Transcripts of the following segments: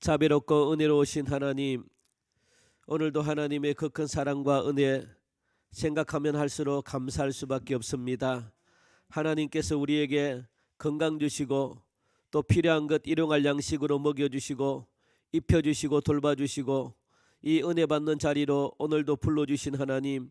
자비롭고 은혜로우신 하나님 오늘도 하나님의 그 큰 사랑과 은혜 생각하면 할수록 감사할 수밖에 없습니다. 하나님께서 우리에게 건강 주시고 또 필요한 것 일용할 양식으로 먹여 주시고 입혀 주시고 돌봐 주시고 이 은혜 받는 자리로 오늘도 불러 주신 하나님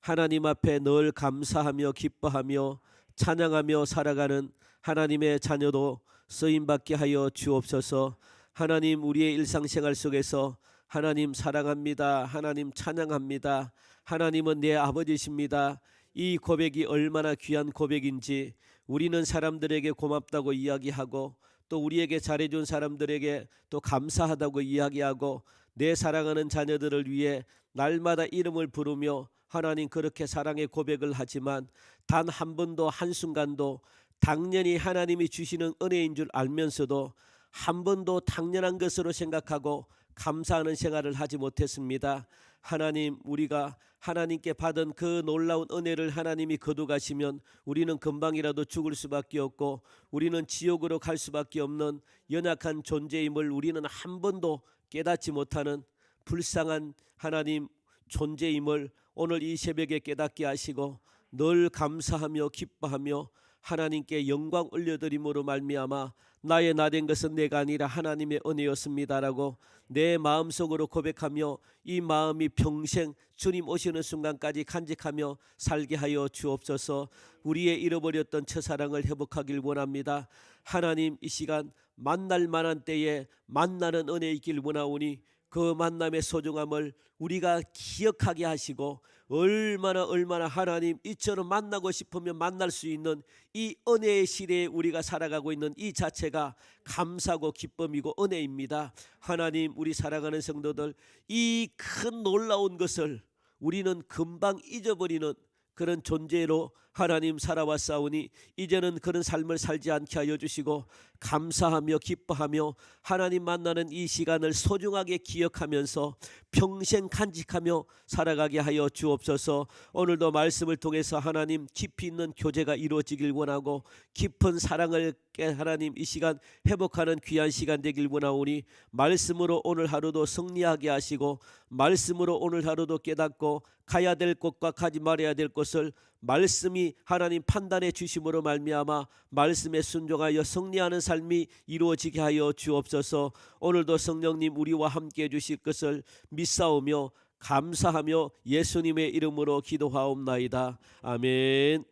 하나님 앞에 늘 감사하며 기뻐하며 찬양하며 살아가는 하나님의 자녀도 쓰임 받게 하여 주옵소서. 하나님 우리의 일상생활 속에서 하나님 사랑합니다. 하나님 찬양합니다. 하나님은 내 아버지십니다. 이 고백이 얼마나 귀한 고백인지 우리는 사람들에게 고맙다고 이야기하고 또 우리에게 잘해준 사람들에게 또 감사하다고 이야기하고 내 사랑하는 자녀들을 위해 날마다 이름을 부르며 하나님 그렇게 사랑의 고백을 하지만 단 한 번도 한순간도 당연히 하나님이 주시는 은혜인 줄 알면서도 한 번도 당연한 것으로 생각하고 감사하는 생활을 하지 못했습니다. 하나님 우리가 하나님께 받은 그 놀라운 은혜를 하나님이 거두가시면 우리는 금방이라도 죽을 수밖에 없고 우리는 지옥으로 갈 수밖에 없는 연약한 존재임을 우리는 한 번도 깨닫지 못하는 불쌍한 하나님 존재임을 오늘 이 새벽에 깨닫게 하시고 늘 감사하며 기뻐하며 하나님께 영광 올려드림으로 말미암아 나의 나된 것은 내가 아니라 하나님의 은혜였습니다라고 내 마음속으로 고백하며 이 마음이 평생 주님 오시는 순간까지 간직하며 살게 하여 주옵소서. 우리의 잃어버렸던 첫사랑을 회복하길 원합니다. 하나님 이 시간 만날 만한 때에 만나는 은혜 있길 원하오니 그 만남의 소중함을 우리가 기억하게 하시고 얼마나 얼마나 하나님 이처럼 만나고 싶으면 만날 수 있는 이 은혜의 시대에 우리가 살아가고 있는 이 자체가 감사고 기쁨이고 은혜입니다. 하나님 우리 사랑하는 성도들 이 큰 놀라운 것을 우리는 금방 잊어버리는 그런 존재로 하나님 살아왔사오니 이제는 그런 삶을 살지 않게 하여 주시고 감사하며 기뻐하며 하나님 만나는 이 시간을 소중하게 기억하면서 평생 간직하며 살아가게 하여 주옵소서. 오늘도 말씀을 통해서 하나님 깊이 있는 교제가 이루어지길 원하고 깊은 사랑을 깨 하나님 이 시간 회복하는 귀한 시간 되길 원하오니 말씀으로 오늘 하루도 승리하게 하시고 말씀으로 오늘 하루도 깨닫고 가야 될 곳과 가지 말아야 될 곳을 말씀이 하나님 판단해 주심으로 말미암아 말씀에 순종하여 승리하는 삶이 이루어지게 하여 주옵소서. 오늘도 성령님 우리와 함께 해 주실 것을 믿사오며 감사하며 예수님의 이름으로 기도하옵나이다. 아멘.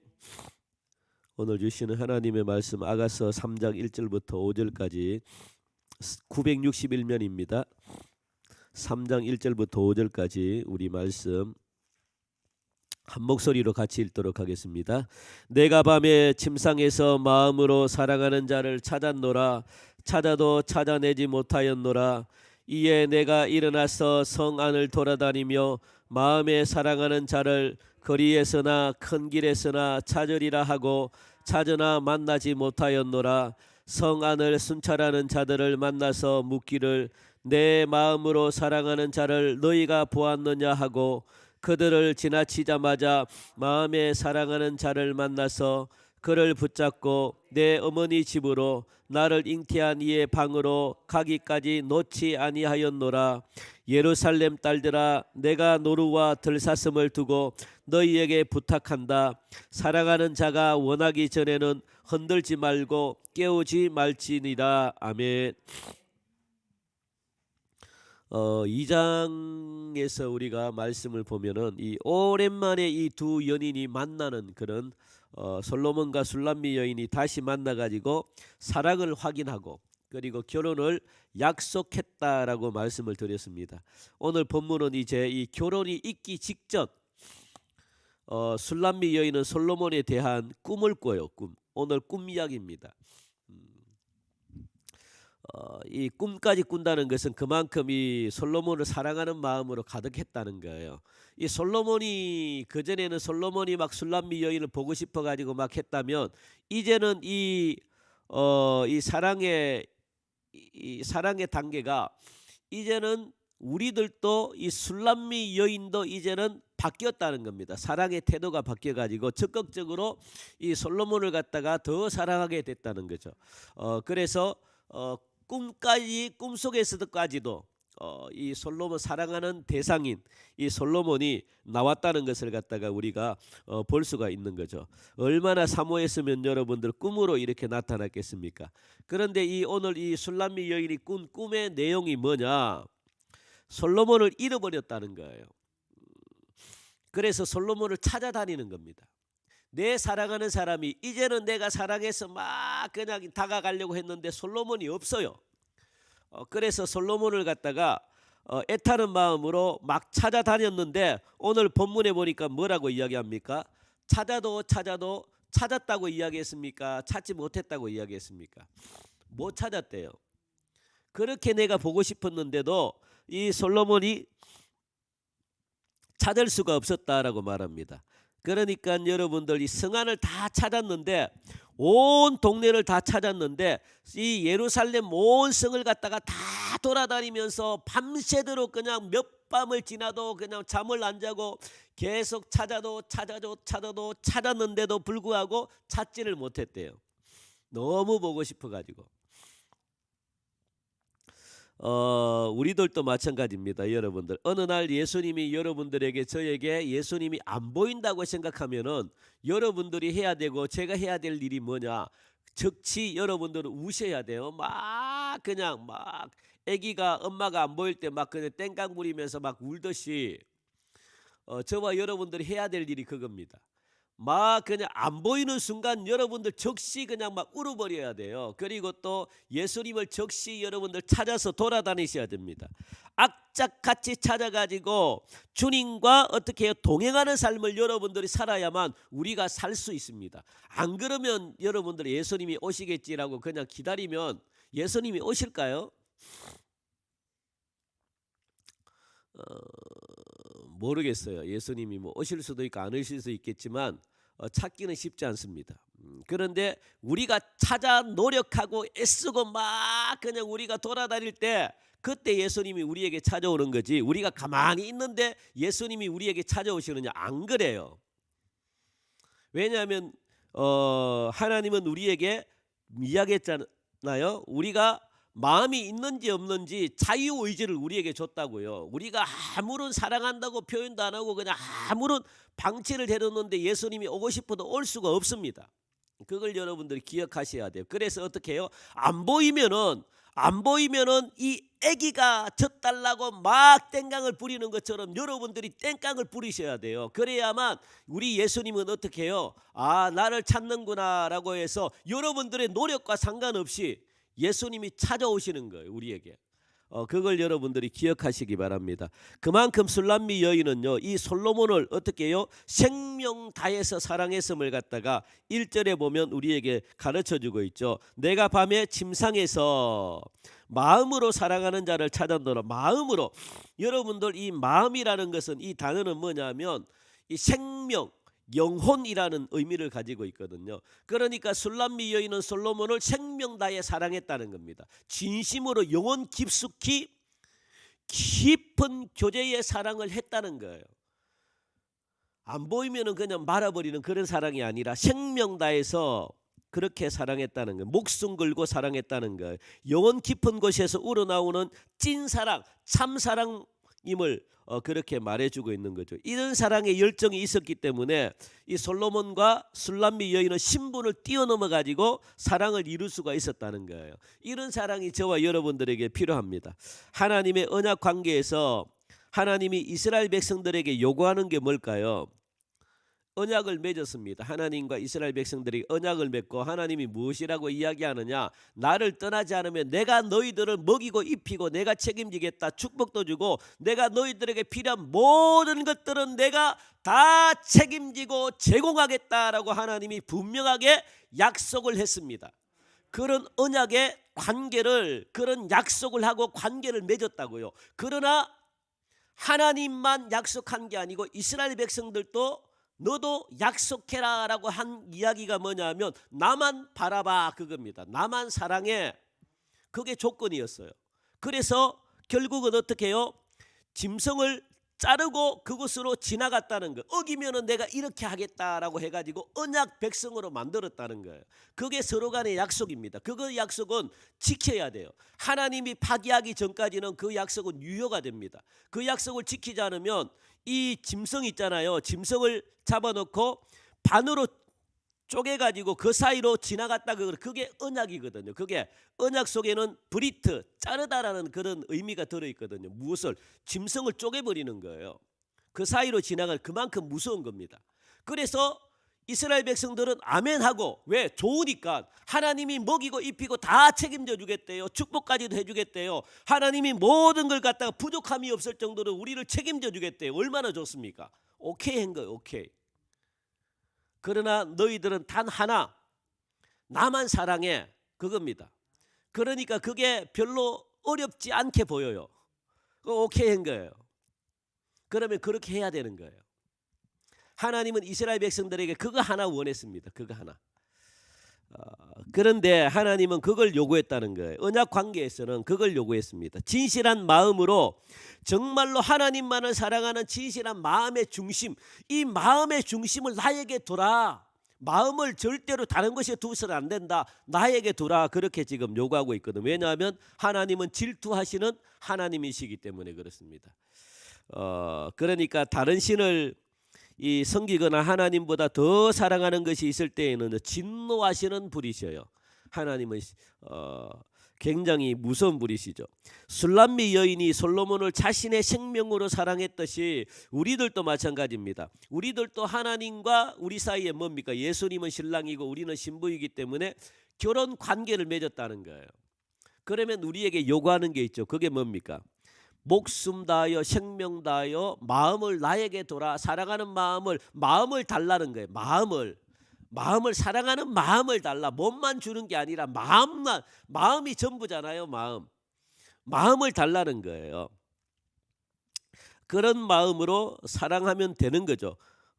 오늘 주시는 하나님의 말씀 아가서 3장 1절부터 5절까지 961면입니다. 3장 1절부터 5절까지 우리 말씀 한 목소리로 같이 읽도록 하겠습니다. 내가 밤에 침상에서 마음으로 사랑하는 자를 찾았노라. 찾아도 찾아내지 못하였노라. 이에 내가 일어나서 성 안을 돌아다니며 마음에 사랑하는 자를 거리에서나 큰 길에서나 찾으리라 하고 찾으나 만나지 못하였노라. 성 안을 순찰하는 자들을 만나서 묻기를 내 마음으로 사랑하는 자를 너희가 보았느냐 하고 그들을 지나치자마자 마음에 사랑하는 자를 만나서 그를 붙잡고 내 어머니 집으로 나를 잉태한 이의 방으로 가기까지 놓지 아니하였노라. 예루살렘 딸들아 내가 노루와 들사슴을 두고 너희에게 부탁한다. 사랑하는 자가 원하기 전에는 흔들지 말고 깨우지 말지니라. 아멘 어, 2장에서 우리가 말씀을 보면은 이 오랜만에 이 두 연인이 만나는 그런 어, 솔로몬과 술람미 여인이 다시 만나 가지고 사랑을 확인하고 그리고 결혼을 약속했다라고 말씀을 드렸습니다. 오늘 본문은 이제 이 결혼이 있기 직전 어, 술람미 여인은 솔로몬에 대한 꿈을 꿔요. 꿈. 오늘 꿈 이야기입니다. 어, 이 꿈까지 꾼다는 것은 그만큼 이 솔로몬을 사랑하는 마음으로 가득했다는 거예요. 이 솔로몬이 그 전에는 솔로몬이 막 술람미 여인을 보고 싶어 가지고 막 했다면 이제는 이 어, 이 사랑의 이 사랑의 단계가 이제는 우리들도 이 술람미 여인도 이제는 바뀌었다는 겁니다. 사랑의 태도가 바뀌어 가지고 적극적으로 이 솔로몬을 갖다가 더 사랑하게 됐다는 거죠. 어, 그래서 어, 꿈까지 꿈속에서도까지도 어, 이 솔로몬 사랑하는 대상인 이 솔로몬이 나왔다는 것을 갖다가 우리가 어, 볼 수가 있는 거죠. 얼마나 사모했으면 여러분들 꿈으로 이렇게 나타났겠습니까? 그런데 이 오늘 이 술람미 여인이 꾼 꿈의 내용이 뭐냐? 솔로몬을 잃어버렸다는 거예요. 그래서 솔로몬을 찾아다니는 겁니다. 내 사랑하는 사람이 이제는 내가 사랑해서 막 그냥 다가가려고 했는데 솔로몬이 없어요. 어, 그래서 솔로몬을 갖다가 어, 애타는 마음으로 막 찾아다녔는데 오늘 본문에 보니까 뭐라고 이야기합니까? 찾아도 찾아도 찾았다고 이야기했습니까? 찾지 못했다고 이야기했습니까? 못 찾았대요. 그렇게 내가 보고 싶었는데도 이 솔로몬이 찾을 수가 없었다라고 말합니다. 그러니까 여러분들 이 성안을 다 찾았는데 온 동네를 다 찾았는데 이 예루살렘 온 성을 갖다가 다 돌아다니면서 밤새도록 그냥 몇 밤을 지나도 그냥 잠을 안 자고 계속 찾아도 찾아도 찾아도 찾았는데도 불구하고 찾지를 못했대요. 너무 보고 싶어 가지고. 어, 우리들도 마찬가지입니다, 여러분들. 어느 날 예수님이 여러분들에게 저에게 예수님이 안 보인다고 생각하면은 여러분들이 해야 되고 제가 해야 될 일이 뭐냐? 적치 여러분들은 우셔야 돼요. 막 그냥 막 아기가 엄마가 안 보일 때 막 그냥 땡깡 부리면서 막 울듯이 어, 저와 여러분들이 해야 될 일이 그겁니다. 막 그냥 안 보이는 순간 여러분들 적시 그냥 막 울어버려야 돼요. 그리고 또 예수님을 적시 여러분들 찾아서 돌아다니셔야 됩니다. 악착같이 찾아가지고 주님과 어떻게? 동행하는 삶을 여러분들이 살아야만 우리가 살 수 있습니다. 안 그러면 여러분들 예수님이 오시겠지라고 그냥 기다리면 예수님이 오실까요? 어, 모르겠어요. 예수님이 뭐 오실 수도 있고 안 오실 수도 있겠지만 어, 찾기는 쉽지 않습니다. 음, 그런데 우리가 찾아 노력하고 애쓰고 막 그냥 우리가 돌아다닐 때 그때 예수님이 우리에게 찾아오는 거지. 우리가 가만히 있는데 예수님이 우리에게 찾아오시느냐 안 그래요. 왜냐하면 어, 하나님은 우리에게 이야기했잖아요. 우리가 마음이 있는지 없는지 자유 의지를 우리에게 줬다고요. 우리가 아무런 사랑한다고 표현도 안 하고 그냥 아무런 방치를 해놓는데 예수님이 오고 싶어도 올 수가 없습니다. 그걸 여러분들이 기억하셔야 돼요. 그래서 어떻게 해요? 안 보이면은 안 보이면은 이 아기가 젖달라고 막 땡깡을 부리는 것처럼 여러분들이 땡깡을 부리셔야 돼요. 그래야만 우리 예수님은 어떻게 해요? 아 나를 찾는구나라고 해서 여러분들의 노력과 상관없이 예수님이 찾아오시는 거예요 우리에게. 어, 그걸 여러분들이 기억하시기 바랍니다. 그만큼 술람미 여인은요, 이 솔로몬을 어떻게 해요? 생명 다해서 사랑했음을 갖다가 1절에 보면 우리에게 가르쳐 주고 있죠. 내가 밤에 침상에서 마음으로 사랑하는 자를 찾았노라. 마음으로. 여러분들 이 마음이라는 것은 이 단어는 뭐냐면 이 생명, 영혼이라는 의미를 가지고 있거든요. 그러니까 술람미 여인은 솔로몬을 생명 다해 사랑했다는 겁니다. 진심으로 영혼 깊숙이 깊은 교제의 사랑을 했다는 거예요. 안 보이면은 그냥 말아버리는 그런 사랑이 아니라 생명 다해서 그렇게 사랑했다는 거예요. 목숨 걸고 사랑했다는 거예요. 영혼 깊은 곳에서 우러나오는 찐 사랑, 참 사랑 임을 어, 그렇게 말해주고 있는 거죠. 이런 사랑의 열정이 있었기 때문에 이 솔로몬과 술람미 여인은 신분을 뛰어넘어 가지고 사랑을 이룰 수가 있었다는 거예요. 이런 사랑이 저와 여러분들에게 필요합니다. 하나님의 언약 관계에서 하나님이 이스라엘 백성들에게 요구하는 게 뭘까요? 언약을 맺었습니다. 하나님과 이스라엘 백성들이 언약을 맺고 하나님이 무엇이라고 이야기하느냐? 나를 떠나지 않으면 내가 너희들을 먹이고 입히고 내가 책임지겠다. 축복도 주고 내가 너희들에게 필요한 모든 것들은 내가 다 책임지고 제공하겠다라고 하나님이 분명하게 약속을 했습니다. 그런 언약의 관계를 그런 약속을 하고 관계를 맺었다고요. 그러나 하나님만 약속한 게 아니고 이스라엘 백성들도 너도 약속해라 라고 한 이야기가 뭐냐면 나만 바라봐 그겁니다. 나만 사랑해. 그게 조건이었어요. 그래서 결국은 어떻게 해요? 짐승을 자르고 그곳으로 지나갔다는 거. 어기면은 내가 이렇게 하겠다라고 해가지고 언약 백성으로 만들었다는 거예요. 그게 서로 간의 약속입니다. 그거 약속은 지켜야 돼요. 하나님이 파기하기 전까지는 그 약속은 유효가 됩니다. 그 약속을 지키지 않으면 이 짐승 있잖아요. 짐승을 잡아놓고 반으로 쪼개가지고 그 사이로 지나갔다 그 그게 언약이거든요. 그게 언약 속에는 브리트 자르다라는 그런 의미가 들어 있거든요. 무엇을 짐승을 쪼개버리는 거예요. 그 사이로 지나갈 그만큼 무서운 겁니다. 그래서 이스라엘 백성들은 아멘하고 왜 좋으니까 하나님이 먹이고 입히고 다 책임져 주겠대요. 축복까지도 해주겠대요. 하나님이 모든 걸 갖다가 부족함이 없을 정도로 우리를 책임져 주겠대요. 얼마나 좋습니까? 오케이 한 거예요. 오케이. 그러나 너희들은 단 하나 나만 사랑해 그겁니다. 그러니까 그게 별로 어렵지 않게 보여요. 그 오케이 한 거예요. 그러면 그렇게 해야 되는 거예요. 하나님은 이스라엘 백성들에게 그거 하나 원했습니다. 그거 하나. 어, 그런데 하나님은 그걸 요구했다는 거예요. 언약 관계에서는 그걸 요구했습니다. 진실한 마음으로 정말로 하나님만을 사랑하는 진실한 마음의 중심, 이 마음의 중심을 나에게 두라. 마음을 절대로 다른 것에 두서는 안 된다. 나에게 두라. 그렇게 지금 요구하고 있거든. 왜냐하면 하나님은 질투하시는 하나님이시기 때문에 그렇습니다. 어, 그러니까 다른 신을 이 섬기거나 하나님보다 더 사랑하는 것이 있을 때에는 진노하시는 불이셔요. 하나님은 어, 굉장히 무서운 분이시죠. 술람미 여인이 솔로몬을 자신의 생명으로 사랑했듯이 우리들도 마찬가지입니다. 우리들도 하나님과 우리 사이에 뭡니까? 예수님은 신랑이고 우리는 신부이기 때문에 결혼 관계를 맺었다는 거예요. 그러면 우리에게 요구하는 게 있죠. 그게 뭡니까? 목숨 다하여 생명 다하여 마음을 나에게 돌아 사랑하는 마음을 마음을 달라는 거예요. 마음을 마음을 사랑하는 마음을 달라 몸만 주는 게 아니라 마음만 마음이 전부잖아요. 마음 마음을 달라는 거예요. 그런 마음으로 사랑하면 되는 거죠.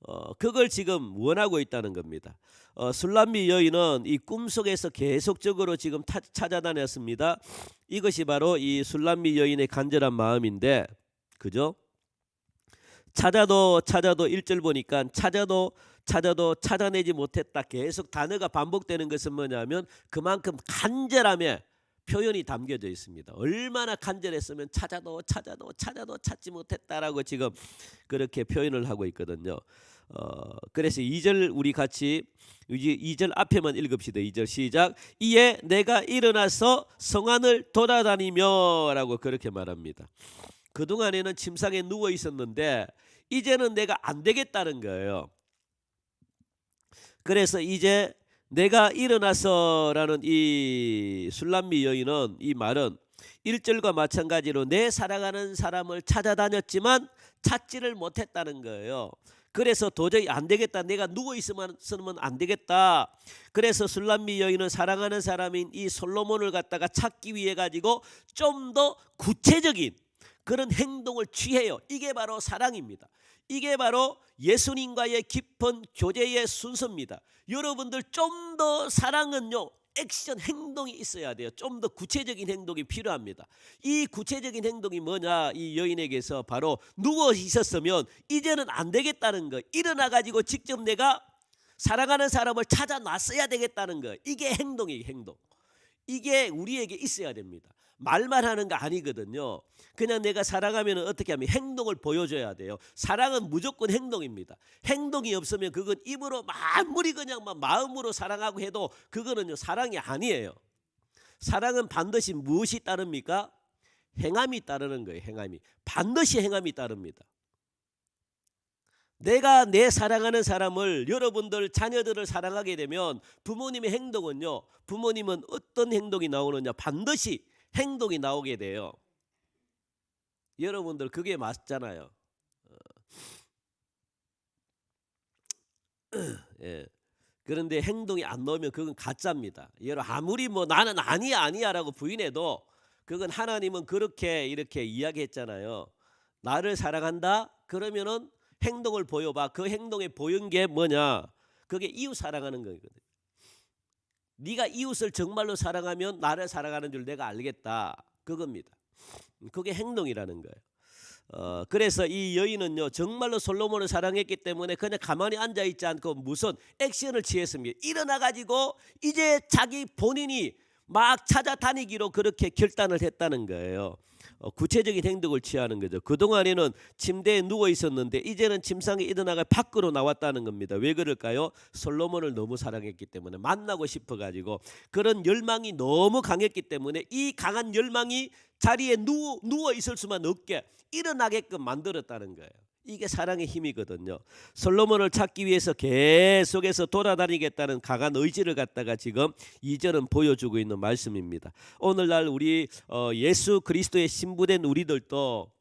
어, 그걸 지금 원하고 있다는 겁니다. 어, 술람미 여인은 이 꿈속에서 계속적으로 지금 타, 찾아다녔습니다. 이것이 바로 이 술람미 여인의 간절한 마음인데, 그죠? 찾아도 찾아도 일절 보니까 찾아도 찾아도 찾아내지 못했다. 계속 단어가 반복되는 것은 뭐냐면 그만큼 간절함에 표현이 담겨져 있습니다. 얼마나 간절했으면 찾아도 찾아도 찾아도 찾지 못했다라고 지금 그렇게 표현을 하고 있거든요. 어, 그래서 2절 우리 같이 2절 앞에만 읽읍시다. 2절 시작. 이에 내가 일어나서 성안을 돌아다니며라고 그렇게 말합니다. 그동안에는 침상에 누워 있었는데 이제는 내가 안 되겠다는 거예요. 그래서 이제 내가 일어나서라는 이 술람미 여인은 이 말은 1절과 마찬가지로 내 사랑하는 사람을 찾아다녔지만 찾지를 못했다는 거예요. 그래서 도저히 안 되겠다. 내가 누워 있으면 안 되겠다. 그래서 술람미 여인은 사랑하는 사람인 이 솔로몬을 갖다가 찾기 위해 가지고 좀 더 구체적인 그런 행동을 취해요. 이게 바로 사랑입니다. 이게 바로 예수님과의 깊은 교제의 순서입니다. 여러분들 좀 더 사랑은요. 액션 행동이 있어야 돼요. 좀 더 구체적인 행동이 필요합니다. 이 구체적인 행동이 뭐냐? 이 여인에게서 바로 누워 있었으면 이제는 안 되겠다는 거. 일어나 가지고 직접 내가 사랑하는 사람을 찾아 놨어야 되겠다는 거. 이게 행동이에요, 행동. 이게 우리에게 있어야 됩니다. 말만 하는 거 아니거든요. 그냥 내가 사랑하면 어떻게 하면 행동을 보여줘야 돼요. 사랑은 무조건 행동입니다. 행동이 없으면 그건 입으로 아무리 그냥 막 마음으로 사랑하고 해도 그거는요 사랑이 아니에요. 사랑은 반드시 무엇이 따릅니까? 행함이 따르는 거예요. 행함이 반드시 행함이 따릅니다. 내가 내 사랑하는 사람을 여러분들 자녀들을 사랑하게 되면 부모님의 행동은요. 부모님은 어떤 행동이 나오느냐 반드시 행동이 나오게 돼요. 여러분들 그게 맞잖아요. 어. 예. 그런데 행동이 안 나오면 그건 가짜입니다. 여러분 아무리 뭐 나는 아니야 아니야라고 부인해도 그건 하나님은 그렇게 이렇게 이야기했잖아요. 나를 사랑한다 그러면은 행동을 보여봐. 그 행동에 보인 게 뭐냐? 그게 이웃 사랑하는 거거든요. 네가 이웃을 정말로 사랑하면 나를 사랑하는 줄 내가 알겠다. 그겁니다. 그게 행동이라는 거예요. 어, 그래서 이 여인은요 정말로 솔로몬을 사랑했기 때문에 그냥 가만히 앉아 있지 않고 무슨 액션을 취했습니다. 일어나 가지고 이제 자기 본인이 막 찾아다니기로 그렇게 결단을 했다는 거예요. 어, 구체적인 행동을 취하는 거죠. 그 동안에는 침대에 누워 있었는데 이제는 침상에 일어나가 밖으로 나왔다는 겁니다. 왜 그럴까요? 솔로몬을 너무 사랑했기 때문에 만나고 싶어 가지고 그런 열망이 너무 강했기 때문에 이 강한 열망이 자리에 누워 누워 있을 수만 없게 일어나게끔 만들었다는 거예요. 이게 사랑의 힘이거든요. 솔로몬을 찾기 위해서 계속해서 돌아다니겠다는 강한 의지를 갖다가 지금 이절은 보여주고 있는 말씀입니다. 오늘날 우리 어, 예수 그리스도의 신부된 우리들도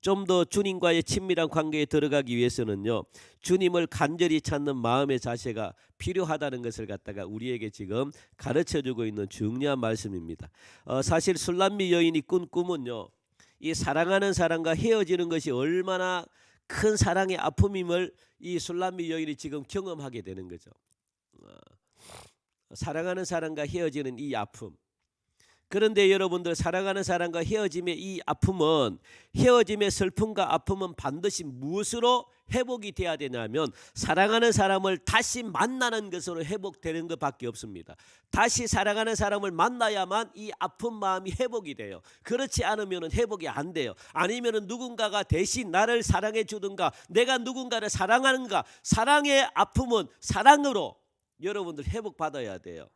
좀 더 주님과의 친밀한 관계에 들어가기 위해서는요 주님을 간절히 찾는 마음의 자세가 필요하다는 것을 갖다가 우리에게 지금 가르쳐 주고 있는 중요한 말씀입니다. 어, 사실 술람미 여인이 꾼 꿈은요 이 사랑하는 사람과 헤어지는 것이 얼마나 큰 사랑의 아픔임을 이 술람미 여인이 지금 경험하게 되는 거죠. 어, 사랑하는 사람과 헤어지는 이 아픔. 그런데 여러분들 사랑하는 사람과 헤어짐의 이 아픔은 헤어짐의 슬픔과 아픔은 반드시 무엇으로 회복이 돼야 되냐면 사랑하는 사람을 다시 만나는 것으로 회복되는 것밖에 없습니다. 다시 사랑하는 사람을 만나야만 이 아픈 마음이 회복이 돼요. 그렇지 않으면 회복이 안 돼요. 아니면 누군가가 대신 나를 사랑해 주든가 내가 누군가를 사랑하는가 사랑의 아픔은 사랑으로 여러분들 회복 받아야 돼요.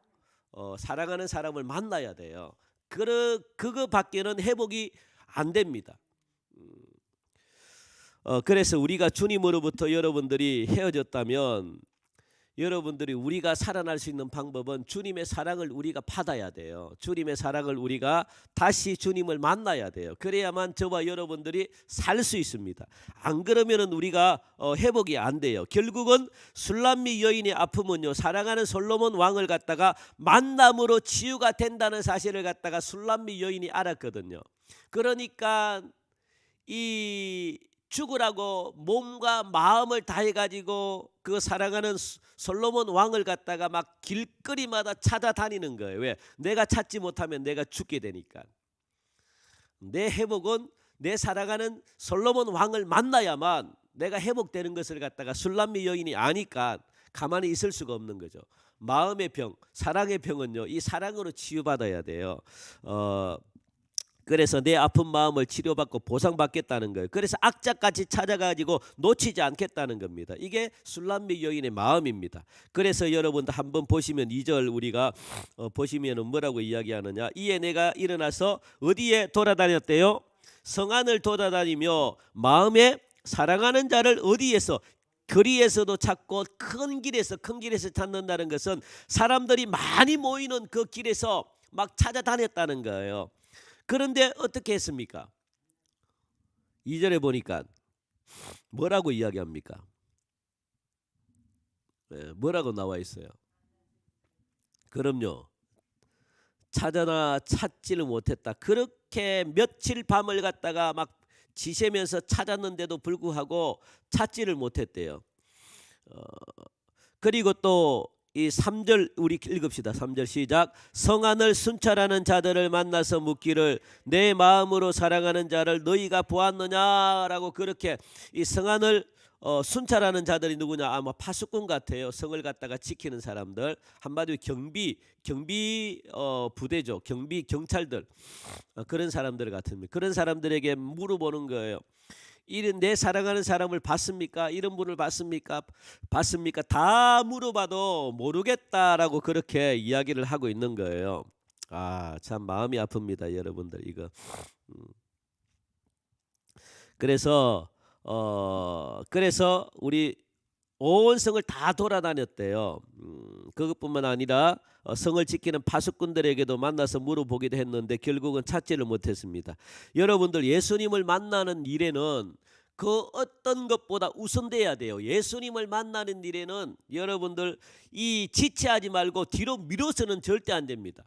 어, 사랑하는 사람을 만나야 돼요. 그 그거밖에는 회복이 안 됩니다. 음, 어, 그래서 우리가 주님으로부터 여러분들이 헤어졌다면 여러분들이 우리가 살아날 수 있는 방법은 주님의 사랑을 우리가 받아야 돼요. 주님의 사랑을 우리가 다시 주님을 만나야 돼요. 그래야만 저와 여러분들이 살 수 있습니다. 안 그러면은 우리가 어, 회복이 안 돼요. 결국은 술람미 여인의 아픔은요. 사랑하는 솔로몬 왕을 갖다가 만남으로 치유가 된다는 사실을 갖다가 술람미 여인이 알았거든요. 그러니까 이 죽으라고 몸과 마음을 다해 가지고 그 사랑하는 솔로몬 왕을 갖다가 막 길거리마다 찾아다니는 거예요. 왜? 내가 찾지 못하면 내가 죽게 되니까. 내 회복은 내 사랑하는 솔로몬 왕을 만나야만 내가 회복되는 것을 갖다가 술람미 여인이 아니까 가만히 있을 수가 없는 거죠. 마음의 병, 사랑의 병은요. 이 사랑으로 치유받아야 돼요. 어 그래서 내 아픈 마음을 치료받고 보상받겠다는 거예요. 그래서 악착같이 찾아가지고 놓치지 않겠다는 겁니다. 이게 술람미 여인의 마음입니다. 그래서 여러분들 한번 보시면 2절 우리가 어, 보시면은 뭐라고 이야기하느냐? 이에 내가 일어나서 어디에 돌아다녔대요? 성안을 돌아다니며 마음에 사랑하는 자를 어디에서 거리에서도 찾고 큰 길에서 큰 길에서 찾는다는 것은 사람들이 많이 모이는 그 길에서 막 찾아다녔다는 거예요. 그런데 어떻게 했습니까? 2절에 보니까 뭐라고 이야기합니까? 네, 뭐라고 나와 있어요? 그럼요. 찾아나 찾지를 못했다. 그렇게 며칠 밤을 갔다가 막 지새면서 찾았는데도 불구하고 찾지를 못했대요. 어, 그리고 또 이 3절 우리 읽읍시다. 3절 시작. 성안을 순찰하는 자들을 만나서 묻기를 내 마음으로 사랑하는 자를 너희가 보았느냐라고 그렇게 이 성안을 어, 순찰하는 자들이 누구냐? 아마 파수꾼 같아요. 성을 갖다가 지키는 사람들. 한마디로 경비 경비 어, 부대죠. 경비 경찰들 어, 그런 사람들 같은 그런 사람들에게 물어보는 거예요. 이런 내 사랑하는 사람을 봤습니까? 이런 분을 봤습니까? 봤습니까? 다 물어봐도 모르겠다라고 그렇게 이야기를 하고 있는 거예요. 아, 참 마음이 아픕니다, 여러분들 이거. 음. 그래서 어 그래서 우리 온 성을 다 돌아다녔대요. 음, 그것뿐만 아니라 어, 성을 지키는 파수꾼들에게도 만나서 물어보기도 했는데 결국은 찾지를 못했습니다. 여러분들 예수님을 만나는 일에는 그 어떤 것보다 우선돼야 돼요. 예수님을 만나는 일에는 여러분들 이 지체하지 말고 뒤로 미뤄서는 절대 안 됩니다.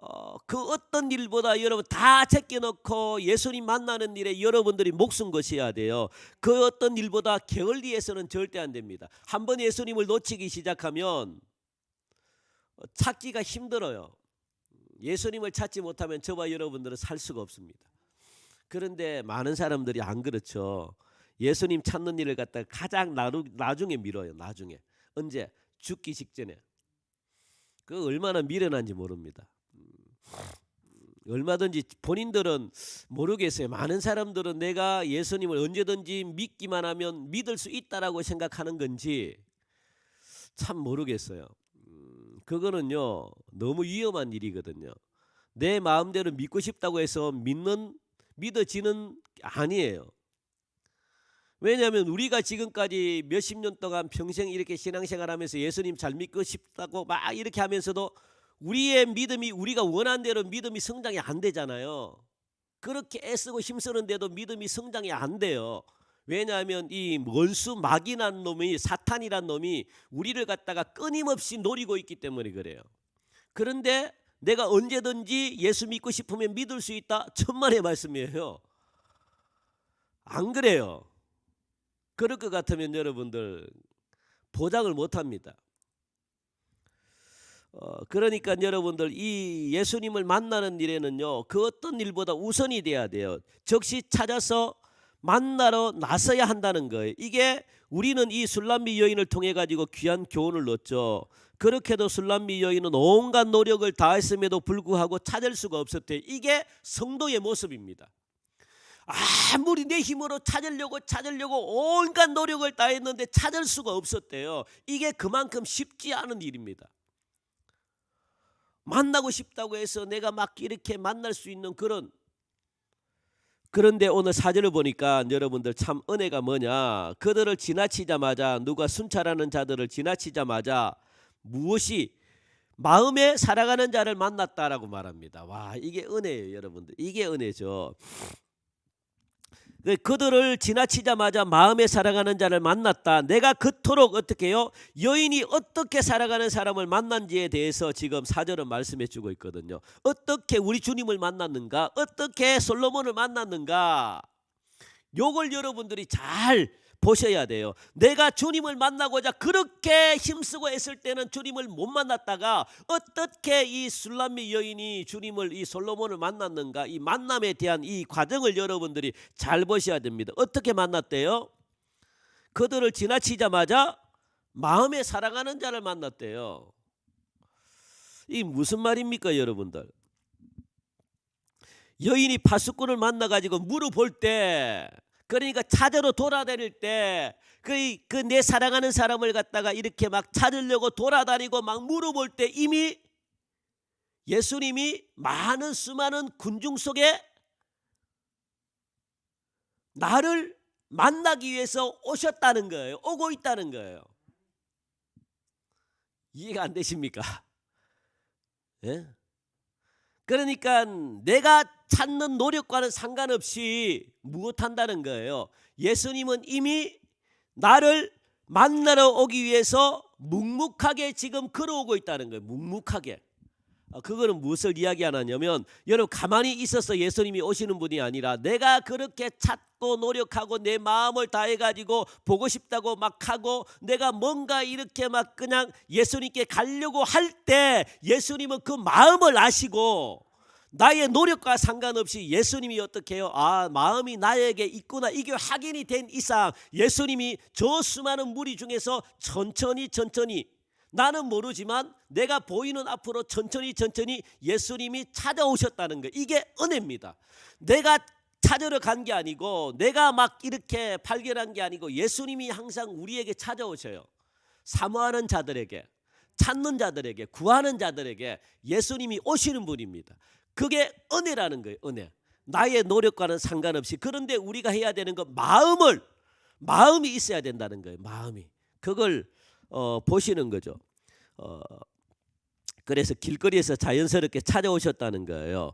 어, 그 어떤 일보다 여러분 다 제껴놓고 예수님 만나는 일에 여러분들이 목숨 것이야 돼요. 그 어떤 일보다 게을리해서는 절대 안 됩니다. 한번 예수님을 놓치기 시작하면 어, 찾기가 힘들어요. 예수님을 찾지 못하면 저와 여러분들은 살 수가 없습니다. 그런데 많은 사람들이 안 그렇죠. 예수님 찾는 일을 갖다가 가장 나루, 나중에 미뤄요. 나중에 언제 죽기 직전에 그 얼마나 미련한지 모릅니다. 음, 얼마든지 본인들은 모르겠어요. 많은 사람들은 내가 예수님을 언제든지 믿기만 하면 믿을 수 있다라고 생각하는 건지 참 모르겠어요. 음, 그거는요 너무 위험한 일이거든요. 내 마음대로 믿고 싶다고 해서 믿는 믿어지는 게 아니에요. 왜냐하면 우리가 지금까지 몇십 년 동안 평생 이렇게 신앙생활하면서 예수님 잘 믿고 싶다고 막 이렇게 하면서도 우리의 믿음이 우리가 원하는 대로 믿음이 성장이 안 되잖아요. 그렇게 애쓰고 힘쓰는데도 믿음이 성장이 안 돼요. 왜냐하면 이 원수 마귀란 놈이 사탄이란 놈이 우리를 갖다가 끊임없이 노리고 있기 때문에 그래요. 그런데 내가 언제든지 예수 믿고 싶으면 믿을 수 있다. 천만의 말씀이에요. 안 그래요. 그럴 것 같으면 여러분들 보장을 못 합니다. 어, 그러니까 여러분들 이 예수님을 만나는 일에는요 그 어떤 일보다 우선이 돼야 돼요. 즉시 찾아서 만나러 나서야 한다는 거예요. 이게 우리는 이 술람미 여인을 통해 가지고 귀한 교훈을 얻죠. 그렇게도 술람미 여인은 온갖 노력을 다했음에도 불구하고 찾을 수가 없었대요. 이게 성도의 모습입니다. 아무리 내 힘으로 찾으려고 찾으려고 온갖 노력을 다했는데 찾을 수가 없었대요. 이게 그만큼 쉽지 않은 일입니다. 만나고 싶다고 해서 내가 막 이렇게 만날 수 있는 그런 그런데 오늘 사절을 보니까 여러분들 참 은혜가 뭐냐 그들을 지나치자마자 누가 순찰하는 자들을 지나치자마자 무엇이 마음에 살아가는 자를 만났다라고 말합니다. 와 이게 은혜예요 여러분들 이게 은혜죠. 그 그들을 지나치자마자 마음에 살아가는 자를 만났다. 내가 그토록 어떻게 해요? 여인이 어떻게 살아가는 사람을 만난지에 대해서 지금 사절은 말씀해 주고 있거든요. 어떻게 우리 주님을 만났는가? 어떻게 솔로몬을 만났는가? 요걸 여러분들이 잘 보셔야 돼요. 내가 주님을 만나고자 그렇게 힘쓰고 했을 때는 주님을 못 만났다가 어떻게 이 술람미 여인이 주님을 이 솔로몬을 만났는가 이 만남에 대한 이 과정을 여러분들이 잘 보셔야 됩니다. 어떻게 만났대요? 그들을 지나치자마자 마음에 살아가는 자를 만났대요. 이 무슨 말입니까, 여러분들? 여인이 파수꾼을 만나 가지고 물어볼 때 그러니까 찾으러 돌아다닐 때그 내 사랑하는 사람을 갖다가 이렇게 막 찾으려고 돌아다니고 막 물어볼 때 이미 예수님이 많은 수많은 군중 속에 나를 만나기 위해서 오셨다는 거예요. 오고 있다는 거예요. 이해가 안 되십니까? 예? 그러니까 내가 찾는 노력과는 상관없이 무엇한다는 거예요. 예수님은 이미 나를 만나러 오기 위해서 묵묵하게 지금 걸어오고 있다는 거예요. 묵묵하게. 아, 그거는 무엇을 이야기하냐면 여러분 가만히 있어서 예수님이 오시는 분이 아니라 내가 그렇게 찾고 노력하고 내 마음을 다해 가지고 보고 싶다고 막 하고 내가 뭔가 이렇게 막 그냥 예수님께 가려고 할 때 예수님은 그 마음을 아시고 나의 노력과 상관없이 예수님이 어떻게 해요? 아, 마음이 나에게 있구나. 이게 확인이 된 이상 예수님이 저 수많은 무리 중에서 천천히 천천히 나는 모르지만 내가 보이는 앞으로 천천히 천천히 예수님이 찾아오셨다는 거. 이게 은혜입니다. 내가 찾으러 간 게 아니고 내가 막 이렇게 발견한 게 아니고 예수님이 항상 우리에게 찾아오셔요. 사모하는 자들에게 찾는 자들에게 구하는 자들에게 예수님이 오시는 분입니다. 그게 은혜라는 거예요. 은혜. 나의 노력과는 상관없이 그런데 우리가 해야 되는 건 마음을 마음이 있어야 된다는 거예요. 마음이 그걸 어, 보시는 거죠. 어, 그래서 길거리에서 자연스럽게 찾아오셨다는 거예요.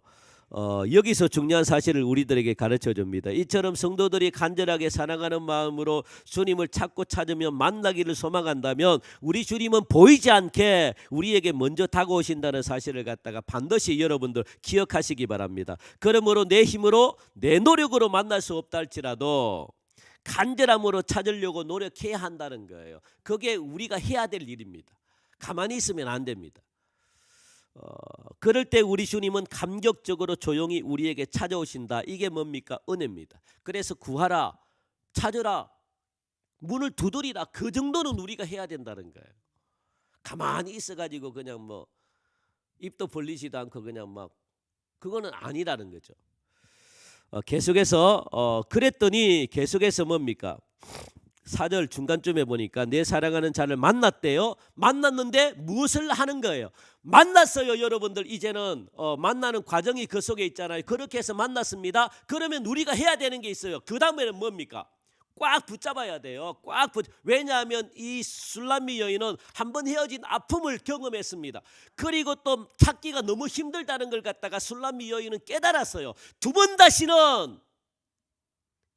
어, 여기서 중요한 사실을 우리들에게 가르쳐 줍니다. 이처럼 성도들이 간절하게 사랑하는 마음으로 주님을 찾고 찾으면 만나기를 소망한다면 우리 주님은 보이지 않게 우리에게 먼저 다가오신다는 사실을 갖다가 반드시 여러분들 기억하시기 바랍니다. 그러므로 내 힘으로 내 노력으로 만날 수 없다 할지라도 간절함으로 찾으려고 노력해야 한다는 거예요. 그게 우리가 해야 될 일입니다. 가만히 있으면 안 됩니다. 어, 그럴 때 우리 주님은 감격적으로 조용히 우리에게 찾아오신다. 이게 뭡니까? 은혜입니다. 그래서 구하라, 찾으라, 문을 두드리라. 그 정도는 우리가 해야 된다는 거예요. 가만히 있어가지고 그냥 뭐 입도 벌리지도 않고 그냥 막 그거는 아니라는 거죠. 어, 계속해서 어, 그랬더니 계속해서 뭡니까? 사절 중간쯤에 보니까 내 사랑하는 자를 만났대요. 만났는데 무엇을 하는 거예요? 만났어요, 여러분들. 이제는 어, 만나는 과정이 그 속에 있잖아요. 그렇게 해서 만났습니다. 그러면 우리가 해야 되는 게 있어요. 그 다음에는 뭡니까? 꽉 붙잡아야 돼요. 꽉 붙. 왜냐하면 이 술람미 여인은 한 번 헤어진 아픔을 경험했습니다. 그리고 또 찾기가 너무 힘들다는 걸 갖다가 술람미 여인은 깨달았어요. 두 번 다시는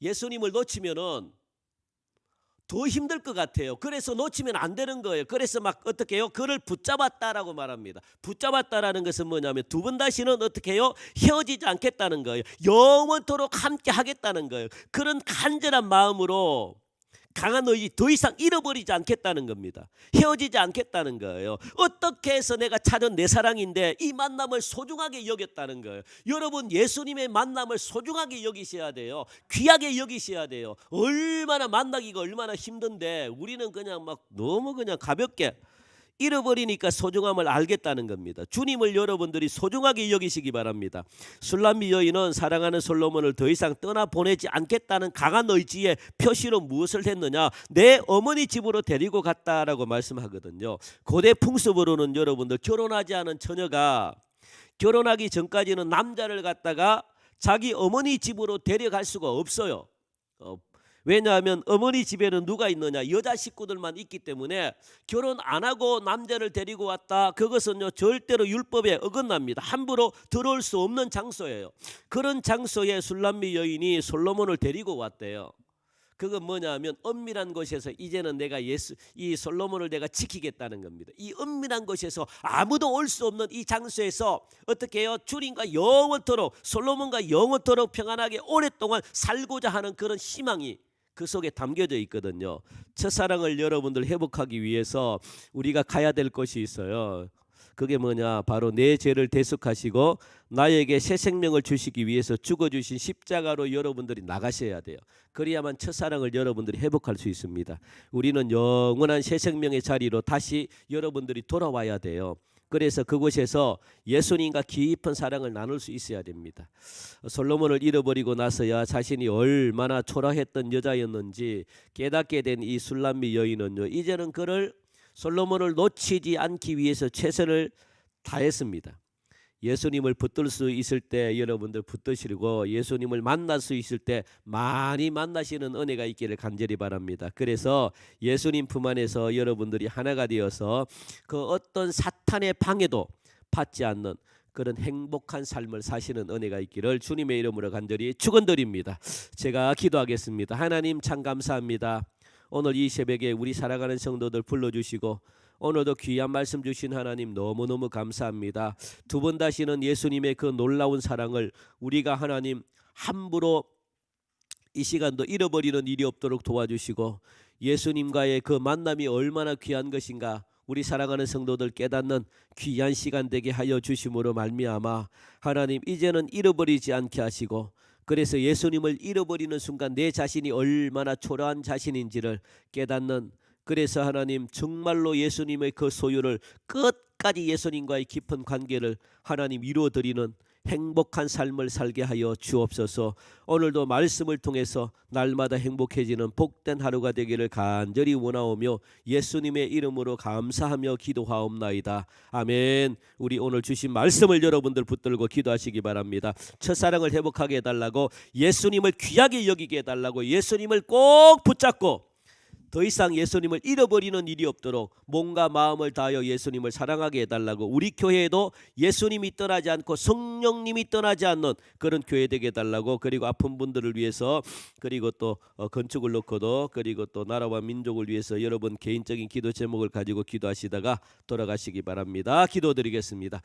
예수님을 놓치면은 더 힘들 것 같아요. 그래서 놓치면 안 되는 거예요. 그래서 막 어떻게 해요? 그를 붙잡았다라고 말합니다. 붙잡았다라는 것은 뭐냐면 두 번 다시는 어떻게 해요? 헤어지지 않겠다는 거예요. 영원토록 함께 하겠다는 거예요. 그런 간절한 마음으로 강한 의지 더 이상 잃어버리지 않겠다는 겁니다. 헤어지지 않겠다는 거예요. 어떻게 해서 내가 찾은 내 사랑인데 이 만남을 소중하게 여겼다는 거예요. 여러분 예수님의 만남을 소중하게 여기셔야 돼요. 귀하게 여기셔야 돼요. 얼마나 만나기가 얼마나 힘든데 우리는 그냥 막 너무 그냥 가볍게 잃어버리니까 소중함을 알겠다는 겁니다. 주님을 여러분들이 소중하게 여기시기 바랍니다. 술람미 여인은 사랑하는 솔로몬을 더 이상 떠나 보내지 않겠다는 강한 의지의 표시로 무엇을 했느냐? 내 어머니 집으로 데리고 갔다라고 말씀하거든요. 고대 풍습으로는 여러분들 결혼하지 않은 처녀가 결혼하기 전까지는 남자를 갖다가 자기 어머니 집으로 데려갈 수가 없어요. 어, 왜냐하면 어머니 집에는 누가 있느냐? 여자 식구들만 있기 때문에 결혼 안 하고 남자를 데리고 왔다. 그것은요 절대로 율법에 어긋납니다. 함부로 들어올 수 없는 장소예요. 그런 장소에 술람미 여인이 솔로몬을 데리고 왔대요. 그건 뭐냐면 엄밀한 곳에서 이제는 내가 예수 이 솔로몬을 내가 지키겠다는 겁니다. 이 엄밀한 곳에서 아무도 올 수 없는 이 장소에서 어떻게 해요? 주님과 영원토록 솔로몬과 영원토록 평안하게 오랫동안 살고자 하는 그런 희망이 그 속에 담겨져 있거든요. 첫사랑을 여러분들 회복하기 위해서 우리가 가야 될 곳이 있어요. 그게 뭐냐? 바로 내 죄를 대속하시고 나에게 새 생명을 주시기 위해서 죽어 주신 십자가로 여러분들이 나가셔야 돼요. 그래야만 첫사랑을 여러분들이 회복할 수 있습니다. 우리는 영원한 새 생명의 자리로 다시 여러분들이 돌아와야 돼요. 그래서 그곳에서 예수님과 깊은 사랑을 나눌 수 있어야 됩니다. 솔로몬을 잃어버리고 나서야 자신이 얼마나 초라했던 여자였는지 깨닫게 된 이 술람미 여인은요. 이제는 그를 솔로몬을 놓치지 않기 위해서 최선을 다했습니다. 예수님을 붙들 수 있을 때 여러분들 붙드시고 예수님을 만날 수 있을 때 많이 만나시는 은혜가 있기를 간절히 바랍니다. 그래서 예수님 품 안에서 여러분들이 하나가 되어서 그 어떤 사탄의 방해도 받지 않는 그런 행복한 삶을 사시는 은혜가 있기를 주님의 이름으로 간절히 축원드립니다. 제가 기도하겠습니다. 하나님 참 감사합니다. 오늘 이 새벽에 우리 살아가는 성도들 불러주시고 오늘도 귀한 말씀 주신 하나님 너무너무 감사합니다. 두 번 다시는 예수님의 그 놀라운 사랑을 우리가 하나님 함부로 이 시간도 잃어버리는 일이 없도록 도와주시고 예수님과의 그 만남이 얼마나 귀한 것인가 우리 사랑하는 성도들 깨닫는 귀한 시간 되게 하여 주심으로 말미암아 하나님 이제는 잃어버리지 않게 하시고 그래서 예수님을 잃어버리는 순간 내 자신이 얼마나 초라한 자신인지를 깨닫는 그래서 하나님 정말로 예수님의 그 소유를 끝까지 예수님과의 깊은 관계를 하나님 이루어 드리는 행복한 삶을 살게 하여 주옵소서. 오늘도 말씀을 통해서 날마다 행복해지는 복된 하루가 되기를 간절히 원하오며 예수님의 이름으로 감사하며 기도하옵나이다. 아멘. 우리 오늘 주신 말씀을 여러분들 붙들고 기도하시기 바랍니다. 첫사랑을 회복하게 해달라고 예수님을 귀하게 여기게 해달라고 예수님을 꼭 붙잡고 더 이상 예수님을 잃어버리는 일이 없도록 몸과 마음을 다하여 예수님을 사랑하게 해달라고 우리 교회에도 예수님이 떠나지 않고 성령님이 떠나지 않는 그런 교회 되게 해달라고 그리고 아픈 분들을 위해서 그리고 또 어, 건축을 놓고도 그리고 또 나라와 민족을 위해서 여러분 개인적인 기도 제목을 가지고 기도하시다가 돌아가시기 바랍니다. 기도드리겠습니다.